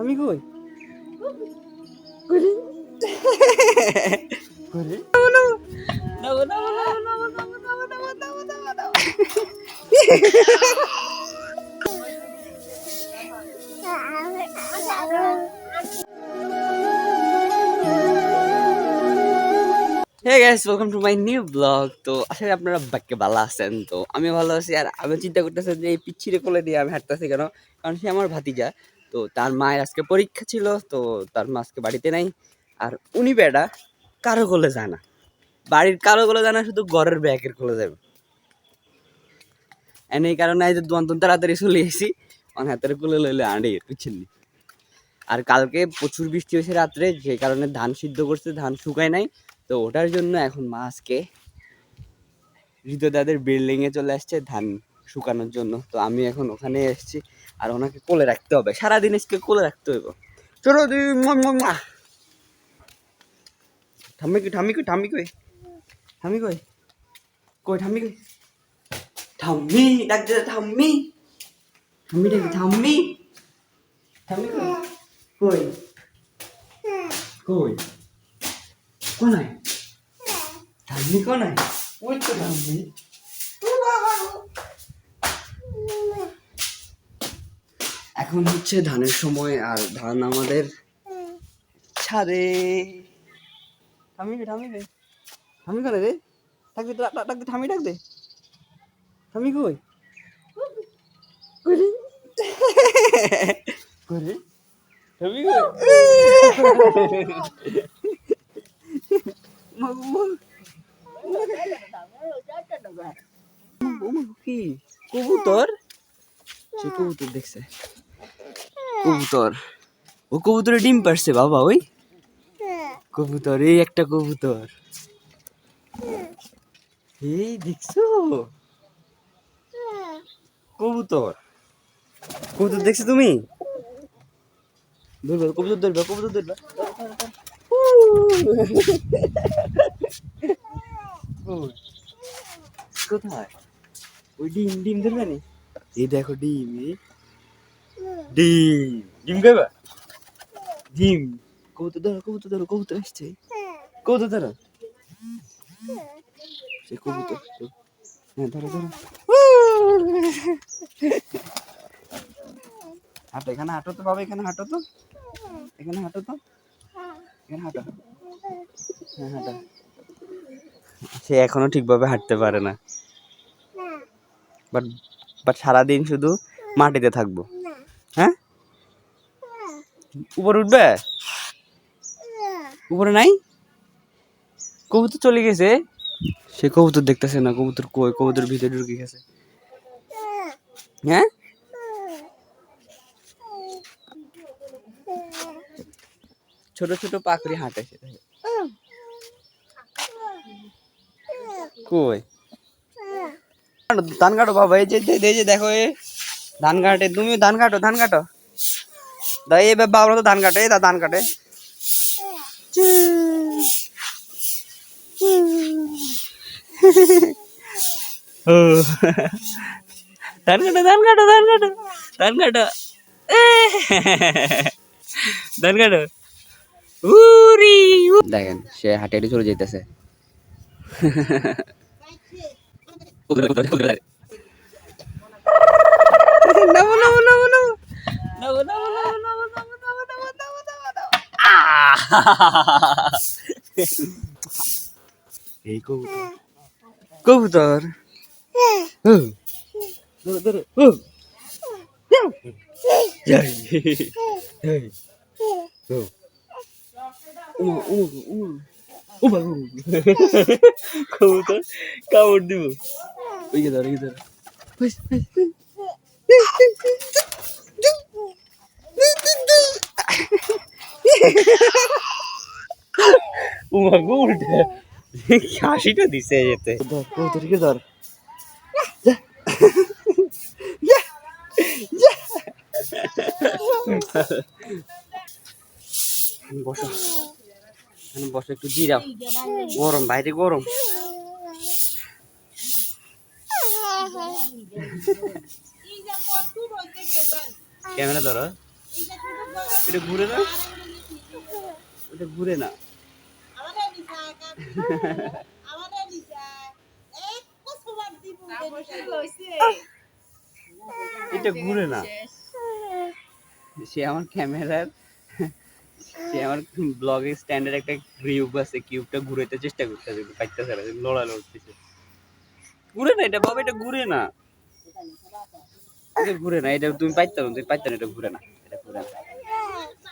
আমি কই করি করি hey guys welcome to my new blog তো আসলে আপনারা বাক্যে ভালো আছেন তো আমি ভালো আছি আর আমি চিন্তা করতেছি যে এই পিচ্ছিরে কোলে দিয়ে আমি হাঁটতেছি কেন কারণ সে আমার ভাতিজা তো তার মায়ের আজকে পরীক্ষা ছিল, তো তার মা আজকে বাড়িতে নাই। আর উনি বেটা কারও কোলে যায় না। বাড়ির কারও কোলে যায় না, শুধু ঘরের ব্যাগের কোলে যাবে। এন এই কারণে এই যে দন্তন তাড়াতাড়ি চলে এসেছি। অন হাতের কোলে লইলে আঁড়ি, বুঝছেন? আর কালকে প্রচুর বৃষ্টি হয়েছে রাত্রে, যে কারণে ধান সিদ্ধ করছে, ধান শুকায় নাই। তো ওটার জন্য এখন মা আজকে হৃদয়দাদের বিল্ডিং এ চলে আসছে ধান শুকানোর জন্য। তো আমি এখন ওখানে এসেছি। আর ওনাকে কোলে রাখতে হবে। সারাদিন আজকে কোলে রাখতে হবে চলো ঠাম্মি কই ঠাম্মি কই ঠাম্মি কই? ঠাম্মি কই? কই ঠাম্মি কই? ঠাম্মি, ডাক দে ঠাম্মি। ঠাম্মি ডাক কই? কই? কই? কোনায় ঠাম্মি কোনায় ওই তো ঠাম্মি? এখন হচ্ছে ধানের সময় আর ধান আমাদের ছাড়ে থামি রে থামি রে? থামি কেন রে থাকতে থাকতে থামি ডাক দে থামি কই? করে করি থামি কই? মগু মগু কবুতর? সে কবুতর দেখছে। কবুতর। ও কবুতরে ডিম পারছে বাবা ওই? কবুতর, এই একটা কবুতর। এই দেখছ? কবুতর। কবুতর দেখছ তুমি? ধরবে, কবুতর ধরবে কবুতর ধরবে। কোথায়? ওই ডিম ডিম ধরবে নি? এই দেখো ডিম, এই ডিম। ডিম খাইবা? ডিম। কবুতর ধরো কবুতর ধরো কবুতর আসছে। কবুতর ধরো। সে কবুতর হ্যাঁ ধরো ধরো। হাঁটো এখানে হাঁটো তো বাবা এখানে হাঁটো তো। এখানে হাঁটো তো। এখানে হাঁটো। হ্যাঁ হাঁটো। সে এখনও ঠিকভাবে হাঁটতে পারে না। বাট বাট সারাদিন শুধু মাটিতে থাকব। হ্যাঁ? উপরে উঠবে? উপরে নাই? কবুতর চলে গেছে? সে কবুতর দেখতেছে না কবুতর কই? কবুতর ভিতরে ঢুকে গেছে। হ্যাঁ? ছোট ছোট পাখরি হাঁটে সে কই? ধান কাটো বাবা এই যে এই যে দেখো এ ধান কাটে তুমি ধান কাটো ধান কাটো দা এই বাবা তো ধান কাটে দা ধান কাটে ও। ধান কাটো ধান কাটো ধান কাটো ধান কাটো ধান কাটো উরি দেখেন সে হাটে হাটে চলে যেতেছে নামো নামো নামো নামো নামো নামো নামো নামো নামো নামো নামো নামো নামো নামো আহ! এই কবুতর কবুতর ও, ধরো ধরো ও। যাই। এই, ও। উমা, উমা, উমা। উমা, উমা। কবুতর কামড় দিব ওই ধর ওই ধর হুস, হুস, হুস। উমা উল্টে হাসিটা দিছে যেতে ধর ধর। বসো। বসো একটু জিরাও গরম বাইরে গরম। ক্যামেরা ধরো। এটা ঘুরে না এটা ঘুরে না এটা ঘুরে না সে আমার ক্যামেরার, সে আমার ব্লগের স্ট্যান্ডার্ড একটা কিউব আছে কিউবটা ঘুরাইতে চেষ্টা করতেছে, পাইতেছে লড়া লড়তেছে। ঘুরে না এটা, বাবা, এটা ঘুরে না। এটা ঘুরে না এটা তুমি পাইতে না তুমি পাইতে না এটা ঘুরে না এটা ঘুরে না।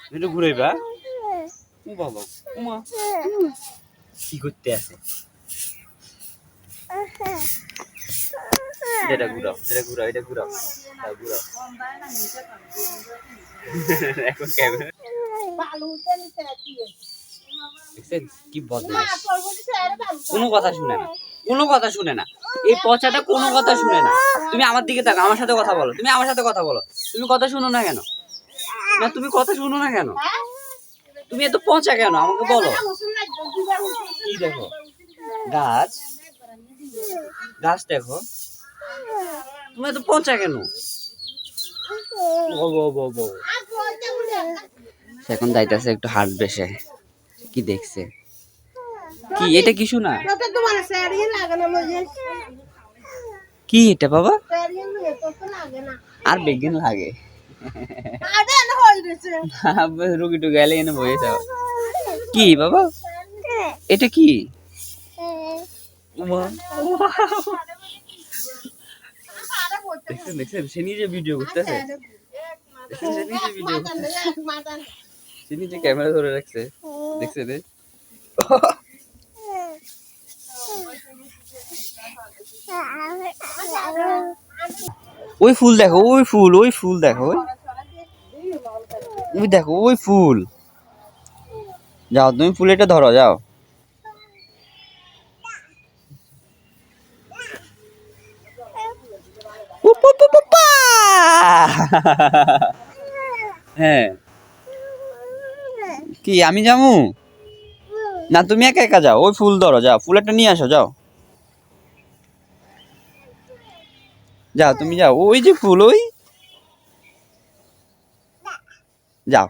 এটা ঘুরাইবা ও বাবা উমা। কি করতে আছে? এটা ঘুরাও এটা ঘুরাও এটা ঘুরাও হ্যাঁ, ঘুরাও। এখন ক্যামেরা কি বদমাইশ? কোনো কথা শুনে না। কোনো কথা শুনে না। এই পচাটা কোনো কথা শুনে না। তুমি আমার দিকে থাকো আমার সাথে কথা বলো। তুমি আমার সাথে কথা বলো। তুমি কথা শুনো না কেন? না, তুমি কথা শুনো না কেন? তুমি এত পচা কেন? আমাকে বলো। কি দেখো? গাছ। গাছ দেখো। তুমি এত পচা কেন? এখন যাইতেছে একটু হার্ট বেসে। কি দেখছে? কি? এটা কিছু না কি এটা বাবা? আর বেগিন লাগে। রুগী টুকি এলে এনে বয়ে যাও কি বাবা? এটা কি। দেখছেন দেখছেন? সে নিজে ভিডিও করতেছে। সে নিজে ক্যামেরা ধরে রাখছে। দেখছে ওই ফুল দেখো, ওই ফুল ওই ফুল দেখো। ওই দেখো, ওই ফুল। যাও, তুমি ফুল এটা ধরো, যাও! হ্যাঁ। কি, আমি যামু না, তুমি একা একা যাও, ওই ফুল ধরো, যাও ফুল একটা নিয়ে আসো, যাও। যাও, তুমি যাও। ওই যে ফুল, ওই। যাও।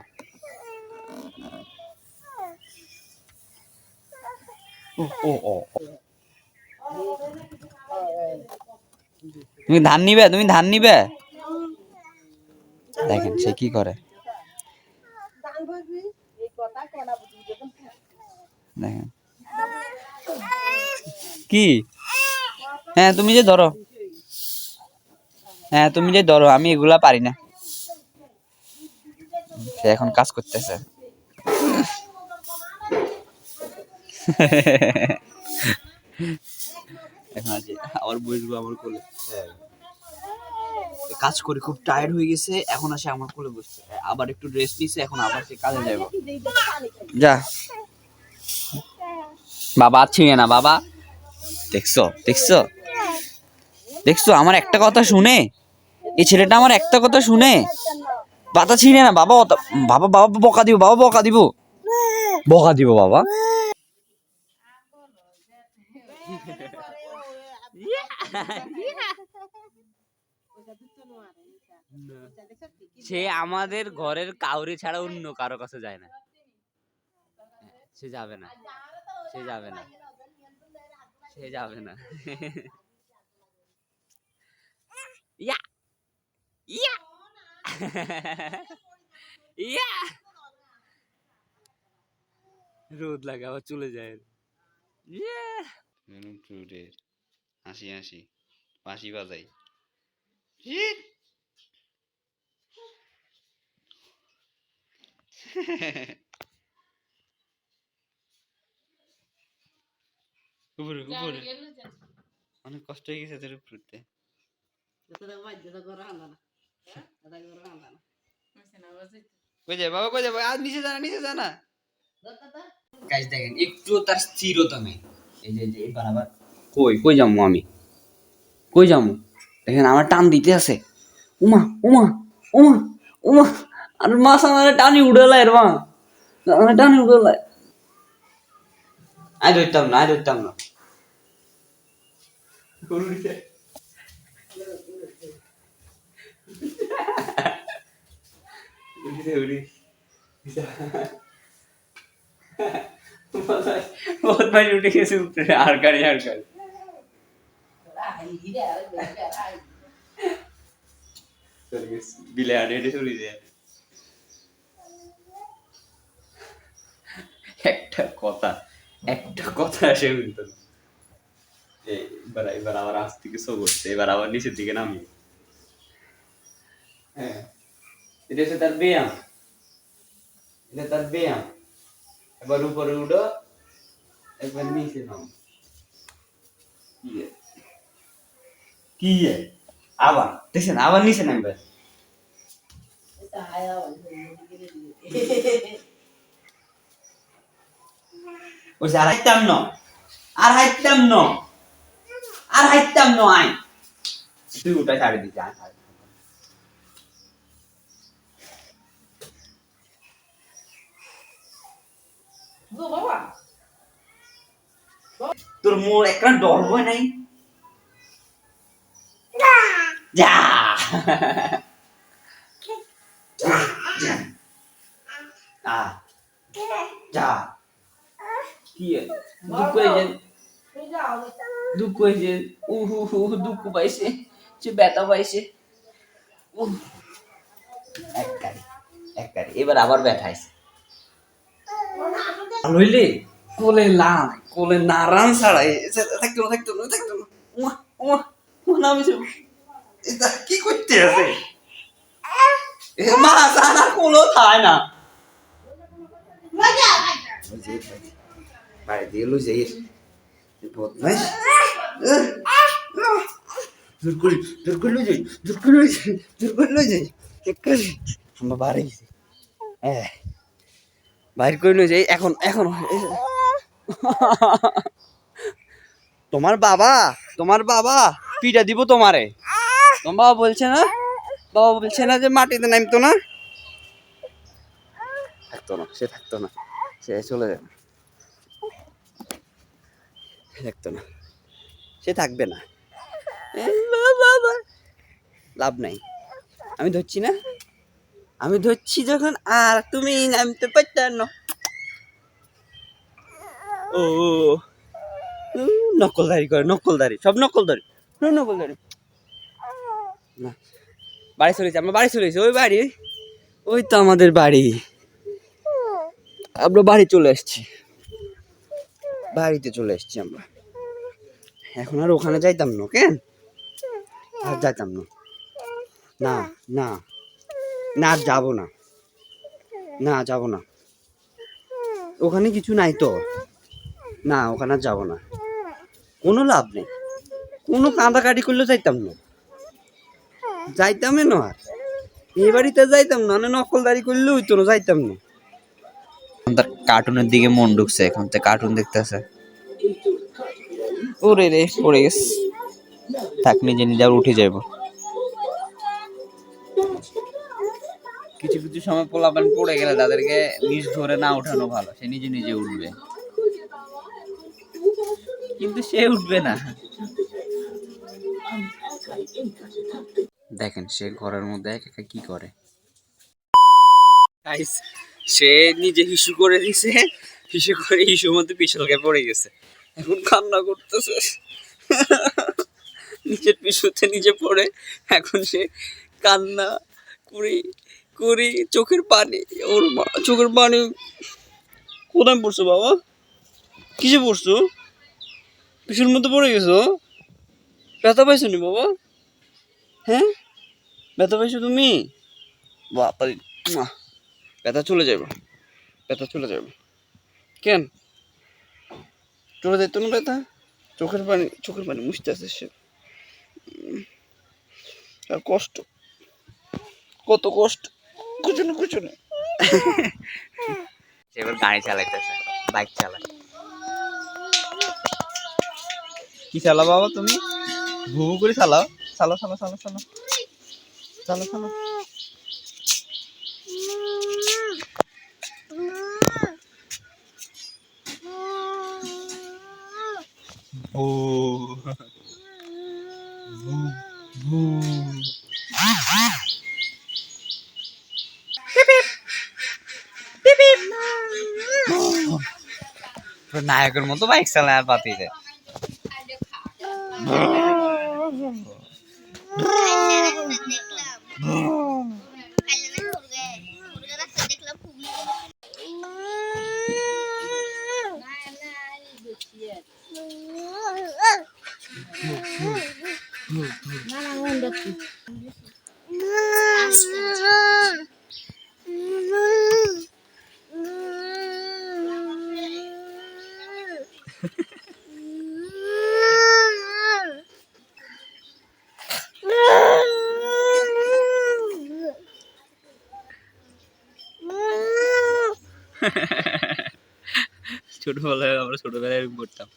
তুমি ধান নিবে? তুমি ধান নিবে? দেখেন সে কি করে। দেখেন। কি? হ্যাঁ তুমি যে ধরো। হ্যাঁ তুমি যে ধরো আমি এগুলা পারি না। সে এখন কাজ করতেছে। এখন আছে আবার বসবো আমার কোলে। কাজ করে খুব টায়ার্ড হয়ে গেছে এখন আসে আমার কোলে বসছে। আবার একটু রেস্ট নিছে এখন আবার সে কাজে যাব যা। বাবা ছিঁড়ে না বাবা? দেখছ দেখছ? দেখছ আমার একটা কথা শুনে? এই ছেলেটা আমার একটা কথা শুনে পাতা ছিঁড়ে না, বাবা বাবা বাবা বকা দিব, বাবা বকা দিব। বকা দিব, বাবা। সে আমাদের ঘরের কাউরি ছাড়া অন্য কারও কাছে যায় না। সে যাবে না। সে যাবে না। সে যাবে না। ইয়া! ইয়া ইয়া রোদ লাগে আবার চলে যায়। ইয়া ফ্রুটের হাসি হাসি বাঁশি বাজাই। উপরে উপরে। অনেক কষ্ট হয়ে গেছে তোর উঠতে কই যায় বাবা কই যাবে আজ নিচে জানা নিচে জানা গাইস দেখেন একটু তার স্থিরতা নেই। এই যে এই যে কই কই যাব আমি? কই যাব দেখেন আমার টান দিতে আছে। উমা উমা উমা উমা আর মাছ আমার টানি উড়ালাই রে মা। আমার টানি উড়ালাই আই ধরতাম না আই ধরতাম না। দে উঠি বহুত ভাই উঠে গেছে উপরে আর গাড়ি আর গাড়ি বিলে আড়ে হেঁটে চলে যায় একটা কথা একটা কথা আসে বলতো এবার এবার আবার আজ থেকে শো করছে এবার আবার নিচের দিকে নামি হ্যাঁ। এটা হচ্ছে তার ব্যায়াম। এটা তার ব্যায়াম। এবার উপরে উঠো একবার নিচে নাম। কি? কি? আবার দেখছেন? আবার নিচে নামবে। ওই আর হাইতাম ন। আর হাইতাম ন। আর হাইতাম ন আই। তুই ওটা ছাড়ে দিতে আয় তোর মোর একটা ডর হয় নাই? যা। যা। আ যা। কি দুঃখ হয়েছে দুঃখ হয়েছে উহু হু হু দুঃখ পাইছে। সে ব্যথা পাইছে। উহ। এক এক এবার আবার ব্যথা আইছে। লইলে কোলে লাম কোলে নারান ছাড়াই থাকতো না থাকতো না থাকতো না। উমা উমা উমা নামি এটা কি করতে আছে? এ মা সারা কোলো থায় না। বাইরে দিয়ে লই যাই। বদমাইশ। দূর করে দূর করে লই যাই দূর করে লই যাই দূর করে লই যাই আমরা বাড়ি হ্যাঁ বাইর করে যাই এখন এখন। তোমার বাবা তোমার বাবা পিটা দিব তোমারে। তোমার বাবা বলছে না? বাবা বলছে না যে মাটিতে নামতো না? থাকতো না সে থাকতো না। সে চলে যাবে। থাকতো না। সে থাকবে না। লাভ নাই। আমি ধরছি না? আমি ধরছি যখন, আর তুমি নামতে পারতে না। ও, নকলদারি করে, নকলদারি, সব নকলদারি। সব নকলদারি। না, বাড়ি চলেছে আমরা বাড়ি চলেছি ওই বাড়ি, ওই তো আমাদের বাড়ি। আমরা বাড়ি চলে এসেছি বাড়িতে চলে এসেছি আমরা। এখন আর ওখানে যাইতাম না কেন আর যাইতাম না। না না। না আর যাব না। না যাব না। ওখানে কিছু নাই তো। না ওখানে আর যাব না। কোনো লাভ নেই। কোনো কাঁদাকাটি করলেও যাইতাম না। যাইতামই না। আর এই বাড়িতে যাইতাম না না নকলদারি করলেও হইতো না যাইতাম না। তার কার্টুনের দিকে মন ঢুকছে এখন তো কার্টুন দেখতেছে। ওরে রে পড়ে গেছে। থাক নিজে নিজে উঠে যাইব। কিছু কিছু সময় পোলাপান পড়ে গেলে তাদেরকে নিজ ধরে না ওঠানো ভালো, সে নিজে নিজে উঠবে। কিন্তু সে উঠবে না। দেখেন, সে ঘরের মধ্যে একা একা কি করে? সে নিজে হিসু করে দিছে, হিসু করে হিসুর মধ্যে পিছলকে পড়ে গেছে। এখন কান্না করতেছে। নিজের পিছুতে নিজে পড়ে, এখন সে কান্না করি করি, চোখের পানি, ওর চোখের পানি কোথায় পড়ছো বাবা? কিসে পড়ছো? পিছুর মধ্যে পড়ে গেছো? ব্যথা পাইছো নি বাবা? হ্যাঁ? ব্যথা পাইছো তুমি? বাপারি ব্যথা চলে যাবে, ব্যথা চলে যাবে। কেন? চলে যেত না ব্যথা? চোখের পানি চোখের পানি মুছতে আসে সে। আর কষ্ট, কত কষ্ট। কুচুনে কুচুনে সে এবার গাড়ি চালাইতেছে বাইক চালায়। কি চালা বাবা তুমি? ভু ভু করে চালাও। চালো চালো চালো চালো চালো চালো ও। ভু ভু। পুরো নায়কের মতো বাইক চালায় আর পাতিতে ছোটবেলায় আমরা ছোটবেলায় এরকম করতাম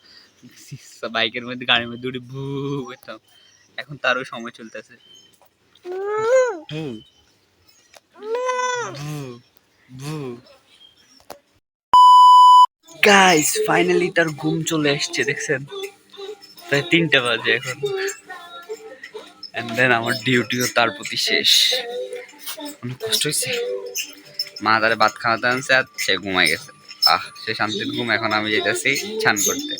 বাইকের মধ্যে গাড়ির মধ্যে উঠে ভু করতাম এখন তারও সময় চলতেছে। গাইস ফাইনালি তার ঘুম চলে এসছে দেখছেন? প্রায় তিনটা বাজে এখন। এন্ড দেন আমার ডিউটিও তার প্রতি শেষ। অনেক কষ্ট হয়েছে মা তারে ভাত খাওয়াতে আনছে আর সে ঘুমাই গেছে। সে শান্তির ঘুম এখন আমি যেতেছি ছান করতে।